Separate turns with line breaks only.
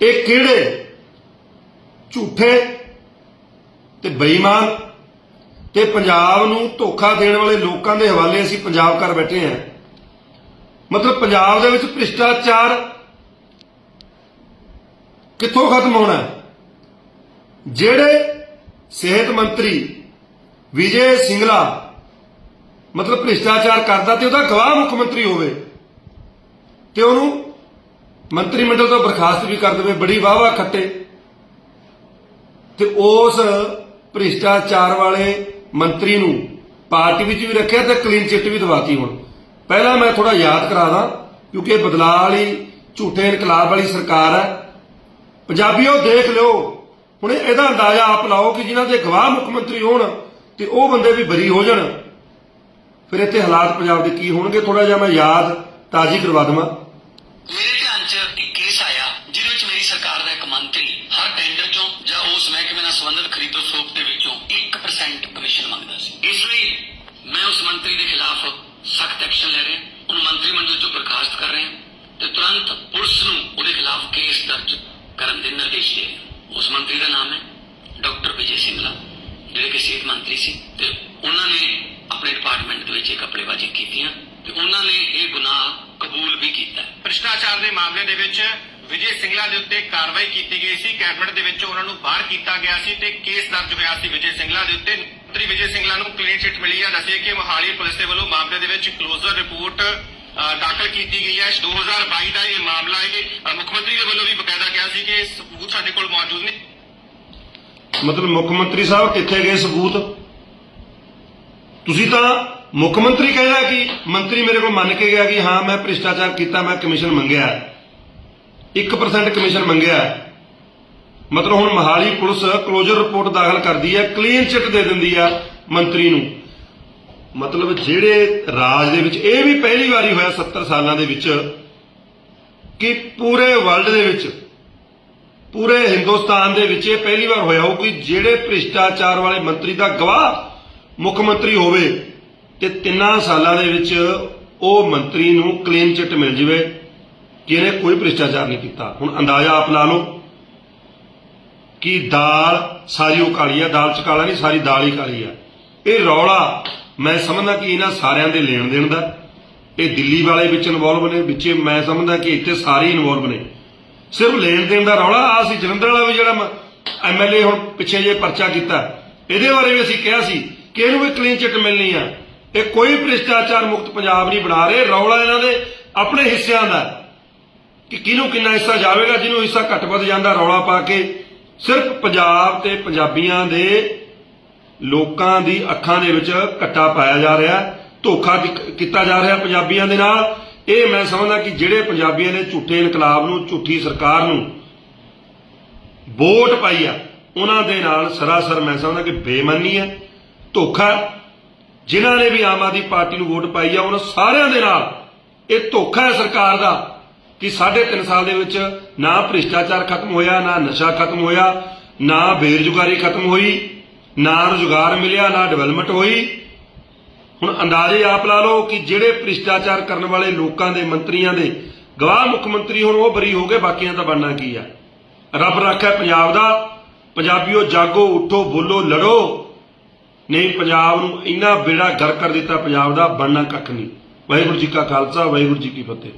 ਇਹ ਕਿਹੜੇ ਝੂਠੇ ਤੇ ਬੇਈਮਾਨ ਤੇ ਪੰਜਾਬ ਨੂੰ ਧੋਖਾ ਦੇਣ ਵਾਲੇ ਲੋਕਾਂ ਦੇ ਹਵਾਲੇ ਅਸੀਂ ਪੰਜਾਬ ਕਰ ਬੈਠੇ ਹਾਂ। ਮਤਲਬ ਪੰਜਾਬ ਦੇ ਵਿੱਚ ਭ੍ਰਿਸ਼ਟਾਚਾਰ ਕਿੱਥੋਂ ਖਤਮ ਹੋਣਾ ਜਿਹੜੇ ਸਿਹਤ ਮੰਤਰੀ ਵਿਜੇ ਸਿੰਗਲਾ ਮਤਲਬ ਭ੍ਰਿਸ਼ਟਾਚਾਰ ਕਰਦਾ ਤੇ ਉਹਦਾ ਗਵਾਹ ਮੁੱਖ ਮੰਤਰੀ ਹੋਵੇ ਤੇ ਉਹਨੂੰ ਮੰਤਰੀ ਮੰਡਲ ਤੋਂ ਬਰਖਾਸਤ ਵੀ ਕਰ ਦੇਵੇ, ਬੜੀ ਵਾਹਵਾ ਖੱਟੇ। ਤੇ ਉਸ ਭ੍ਰਿਸ਼ਟਾਚਾਰ ਵਾਲੇ ਮੰਤਰੀ ਨੂੰ ਪਾਰਟੀ ਵਿੱਚ ਵੀ ਰੱਖਿਆ ਤੇ ਕਲੀਨ ਚਿੱਟ ਵੀ ਦਵਾਤੀ ਹੁਣ। ਪਹਿਲਾਂ ਮੈਂ ਥੋੜਾ ਯਾਦ ਕਰਾ ਦਾਂ, ਕਿਉਂਕਿ ਇਹ ਬਦਲਾਅ ਵਾਲੀ, ਝੂਠੇ ਇਨਕਲਾਬ ਵਾਲੀ ਸਰਕਾਰ ਹੈ। ਪੰਜਾਬੀਓ, ਦੇਖ ਲਿਓ। ਹੁਣ ਇਹਦਾ ਅੰਦਾਜ਼ਾ ਆਪ ਲਾਓ ਕਿ ਜਿਨ੍ਹਾਂ ਦੇ ਗਵਾਹ ਮੁੱਖ ਮੰਤਰੀ ਹੋਣ ਤੇ ਉਹ ਬੰਦੇ ਵੀ ਬਰੀ ਹੋ ਜਾਣ। ਫਿਰ ਇੱਥੇ ਹਾਲਾਤ ਪੰਜਾਬ ਦੇ ਕੀ ਹੋਣਗੇ ਥੋੜਾ ਜਿਹਾ ਮੈਂ ਯਾਦ ਤਾਜ਼ੀ ਕਰਵਾ ਦਵਾਂ
ਮੇਰੇ ਧਿਆਨ 'ਚ ਇੱਕ ਕੇਸ ਆਇਆ, ਜਿਹਦੇ ਵਿੱਚ ਮੇਰੀ ਸਰਕਾਰ ਦਾ ਇੱਕ ਮੰਤਰੀ ਹਰ ਟੈਂਡਰ 'ਚੋਂ ਜਾਂ ਉਸ ਮਹਿਕਮੇ ਨਾਲ ਸੰਬੰਧਿਤ ਖਰੀਦੋ ਸੋਪ ਦੇ ਵਿੱਚੋਂ 1% ਕਮਿਸ਼ਨ ਮੰਗਦਾ ਸੀ। ਇਸ ਲਈ ਮੈਂ ਉਸ ਮੰਤਰੀ ਦੇ ਖਿਲਾਫ ਸਖਤ ਐਕਸ਼ਨ ਲੈ ਰਿਹਾ, ਉਹਨੂੰ ਮੰਤਰੀ ਮੰਡਲ 'ਚੋਂ ਬਰਖਾਸਤ ਕਰ ਰਿਹਾ ਤੇ ਤੁਰੰਤ ਪੁਲਿਸ ਨੂੰ ਉਹਦੇ ਖਿਲਾਫ ਕੇਸ ਦਰਜ ਕਰਨ ਦੇ ਨਿਰਦੇਸ਼ ਦੇ ਉਸ ਮੰਤਰੀ ਦਾ ਨਾਮ ਹੈ ਡਾਕਟਰ ਵਿਜੇ ਸਿੰਗਲਾ, ਜਿਹੜੇ ਕਿ ਸਿਹਤ ਮੰਤਰੀ ਸੀ ਤੇ ਉਹਨਾਂ ਨੇ ਆਪਣੇ ਡਿਪਾਰਟਮੈਂਟ ਦੇ ਵਿੱਚ ਇਹ ਕਪੜੇਬਾਜ਼ੀ ਕੀਤੀਆਂ ਤੇ ਉਹਨਾਂ ਨੇ ਇਹ ਗੁਨਾਹ ਕਬੂਲ ਵੀ ਕੀਤਾ।
ਭ੍ਰਿਸ਼ਟਾਚਾਰ ਦੇ ਮਾਮਲੇ ਦੇ ਵਿੱਚ ਵਿਜੇ ਸਿੰਗਲਾ ਦੇ ਉੱਤੇ ਕਾਰਵਾਈ ਕੀਤੀ ਗਈ ਸੀ। ਕੈਬਨਿਟ ਦੇ ਵਿੱਚ ਉਹਨਾਂ ਨੂੰ ਬਾਹਰ ਕੀਤਾ ਗਿਆ ਸੀ ਤੇ ਕੇਸ ਦਰਜ ਹੋਇਆ ਸੀ ਵਿਜੇ ਸਿੰਗਲਾ ਦੇ ਉੱਤੇ। ਮੰਤਰੀ ਵਿਜੇ ਸਿੰਗਲਾ ਨੂੰ ਕਲੀਨ ਚਿੱਟ ਮਿਲੀ ਹੈ ਦੱਸਿਆ ਕਿ ਮੋਹਾਲੀ ਪੁਲਿਸ ਦੇ ਵੱਲੋਂ ਮਾਮਲੇ ਦੇ ਵਿੱਚ ਕਲੋਜ਼ਰ ਰਿਪੋਰਟ ਦਾਖਲ ਕੀਤੀ ਗਈ ਹੈ। 2022 ਦਾ ਇਹ ਮਾਮਲਾ ਹੈ ਮੁੱਖ ਮੰਤਰੀ ਦੇ ਵੱਲੋਂ ਵੀ ਬਕਾਇਦਾ ਕਿਹਾ ਸੀ ਕਿ ਸਬੂਤ ਸਾਡੇ ਕੋਲ ਮੌਜੂਦ ਨੇ।
ਮਤਲਬ ਮੁੱਖ ਮੰਤਰੀ ਸਾਹਿਬ ਕਿੱਥੇ ਗਏ ਸਬੂਤ? ਤੁਸੀਂ ਤਾਂ ਮੁੱਖ ਮੰਤਰੀ ਕਹਿੰਦਾ ਕਿ ਮੰਤਰੀ ਮੇਰੇ ਕੋਲ ਮੰਨ ਕੇ ਗਿਆ ਕਿ ਹਾਂ, ਮੈਂ ਭ੍ਰਿਸ਼ਟਾਚਾਰ ਕੀਤਾ, ਮੈਂ ਕਮਿਸ਼ਨ ਮੰਗਿਆ। 1% ਕਮਿਸ਼ਨ ਮੰਗਿਆ। ਮਤਲਬ ਹੁਣ ਮਹਾਲੀ ਪੁਲਿਸ ਕਲੋਜ਼ਰ ਰਿਪੋਰਟ ਦਾਖਲ ਕਰਦੀ ਹੈ ਕਲੀਨ ਚਿੱਟ ਦੇ ਦਿੰਦੀ ਆ ਮੰਤਰੀ ਨੂੰ। ਮਤਲਬ ਜਿਹੜੇ ਰਾਜ ਦੇ ਵਿੱਚ, ਇਹ ਵੀ ਪਹਿਲੀ ਵਾਰੀ ਹੋਇਆ 70 ਸਾਲਾਂ ਦੇ ਵਿੱਚ, ਕਿ ਪੂਰੇ ਵਰਲਡ ਦੇ ਵਿੱਚ, ਪੂਰੇ ਹਿੰਦੁਸਤਾਨ ਦੇ ਵਿੱਚ ਇਹ ਪਹਿਲੀ ਵਾਰ ਹੋਇਆ ਹੋ ਕਿ ਜਿਹੜੇ ਭ੍ਰਿਸ਼ਟਾਚਾਰ ਵਾਲੇ ਮੰਤਰੀ ਦਾ ਗਵਾਹ ਮੁੱਖ ਮੰਤਰੀ ਹੋਵੇ, ਤੇ ਤਿੰਨਾਂ ਸਾਲਾਂ ਦੇ ਵਿੱਚ ਉਹ ਮੰਤਰੀ ਨੂੰ ਕਲੀਨ ਚਿੱਟ ਮਿਲ ਜਵੇ। ਕਿ ਇਹਨੇ ਕੋਈ ਭ੍ਰਿਸ਼ਟਾਚਾਰ ਨਹੀਂ ਕੀਤਾ। ਹੁਣ ਅੰਦਾਜ਼ਾ ਆਪ ਲਾ ਲਓ ਕਿ ਦਾਲ ਸਾਰੀ ਉਹ ਕਾਲੀ ਆ, ਦਾਲ ਚ ਕਾਲਾ ਨਹੀਂ, ਸਾਰੀ ਦਾਲ ਹੀ ਕਾਲੀ ਆ। ਇਹ ਰੌਲਾ ਮੈਂ ਸਮਝਦਾ ਕਿ ਇਹਨਾਂ ਸਾਰਿਆਂ ਦੇ ਲੈਣ ਦੇਣ ਦਾ। ਇਹ ਦਿੱਲੀ ਵਾਲੇ ਵਿੱਚ ਇਨਵੋਲਵ ਨੇ, ਵਿੱਚ ਮੈਂ ਸਮਝਦਾ ਕਿ ਇੱਥੇ ਸਾਰੇ ਇਨਵੋਲਵ ਨੇ। ਸਿਰਫ ਲੈਣ ਦੇਣ ਦਾ ਰੌਲਾ ਆ ਸੀ ਜਲੰਧਰ ਵਾਲਾ ਵੀ ਜਿਹੜਾ ਐਮਐਲਏ ਹੁਣ ਪਿੱਛੇ ਜੇ ਪਰਚਾ ਕੀਤਾ। ਇਹਦੇ ਬਾਰੇ ਵੀ ਅਸੀਂ ਕਿਹਾ ਸੀ ਕਿ ਇਹਨੂੰ ਵੀ ਕਲੀਨ ਚਿੱਟ ਮਿਲਣੀ ਆ। ਇਹ ਕੋਈ ਭ੍ਰਿਸ਼ਟਾਚਾਰ ਮੁਕਤ ਪੰਜਾਬ ਨਹੀਂ ਬਣਾ ਰਹੇ, ਰੌਲਾ ਇਹਨਾਂ ਦੇ ਆਪਣੇ ਹਿੱਸਿਆਂ ਦਾ। ਕਿ ਕਿਹਨੂੰ ਕਿੰਨਾ ਹਿੱਸਾ ਜਾਵੇਗਾ, ਜਿਹਨੂੰ ਹਿੱਸਾ ਘੱਟ ਵੱਧ ਜਾਂਦਾ, ਰੌਲਾ ਪਾ ਕੇ। ਸਿਰਫ ਪੰਜਾਬ ਤੇ ਪੰਜਾਬੀਆਂ ਦੇ ਲੋਕਾਂ ਦੀ ਅੱਖਾਂ ਦੇ ਵਿੱਚ ਕੱਟਾ ਪਾਇਆ ਜਾ ਰਿਹਾ, ਧੋਖਾ ਕੀਤਾ ਜਾ ਰਿਹਾ ਪੰਜਾਬੀਆਂ ਦੇ ਨਾਲ। ਇਹ ਮੈਂ ਸਮਝਦਾ ਕਿ ਜਿਹੜੇ ਪੰਜਾਬੀਆਂ ਨੇ ਝੂਠੇ ਇਨਕਲਾਬ ਨੂੰ, ਝੂਠੀ ਸਰਕਾਰ ਨੂੰ ਵੋਟ ਪਾਈ ਆ, ਉਹਨਾਂ ਦੇ ਨਾਲ ਸਰਾਸਰ ਮੈਂ ਸਮਝਦਾ ਕਿ ਬੇਮਾਨੀ ਹੈ, ਧੋਖਾ। ਹੈ। ਜਿਨ੍ਹਾਂ ਨੇ ਵੀ ਆਮ ਆਦਮੀ ਪਾਰਟੀ ਨੂੰ ਵੋਟ ਪਾਈ ਆ, ਉਹਨਾਂ ਸਾਰਿਆਂ ਦੇ ਨਾਲ ਇਹ ਧੋਖਾ ਹੈ ਸਰਕਾਰ ਦਾ। ਕਿ ਸਾਢੇ ਤਿੰਨ ਸਾਲ ਦੇ ਵਿੱਚ ਨਾ ਭ੍ਰਿਸ਼ਟਾਚਾਰ ਖਤਮ ਹੋਇਆ, ਨਾ ਨਸ਼ਾ ਖਤਮ ਹੋਇਆ, ਨਾ ਬੇਰੁਜ਼ਗਾਰੀ ਖਤਮ ਹੋਈ, ਨਾ ਰੁਜ਼ਗਾਰ ਮਿਲਿਆ, ਨਾ ਡਿਵੈਲਪਮੈਂਟ ਹੋਈ। ਹੁਣ ਅੰਦਾਜ਼ੇ ਆਪ ਲਾ ਲਓ ਕਿ ਜਿਹੜੇ ਭ੍ਰਿਸ਼ਟਾਚਾਰ ਕਰਨ ਵਾਲੇ ਲੋਕਾਂ ਦੇ, ਮੰਤਰੀਆਂ ਦੇ ਗਵਾਹ ਮੁੱਖ ਮੰਤਰੀ ਹੁਣ ਉਹ ਬਰੀ ਹੋ ਗਏ, ਬਾਕੀਆਂ ਦਾ ਬਣਨਾ ਕੀ ਆ? ਰੱਬ ਰੱਖਿਆ ਪੰਜਾਬ ਦਾ, ਪੰਜਾਬੀਓ ਜਾਗੋ, ਉੱਠੋ, ਬੋਲੋ, ਲੜੋ। ਨਹੀਂ, ਪੰਜਾਬ ਨੂੰ ਇੰਨਾ ਬੇੜਾ ਗਰ ਕਰ ਦਿੱਤਾ, ਪੰਜਾਬ ਦਾ ਬਣਨਾ ਕੱਖ ਨਹੀਂ। ਵਾਹਿਗੁਰੂ ਜੀ ਕਾ ਖਾਲਸਾ, ਵਾਹਿਗੁਰੂ ਜੀ ਕੀ ਫਤਿਹ।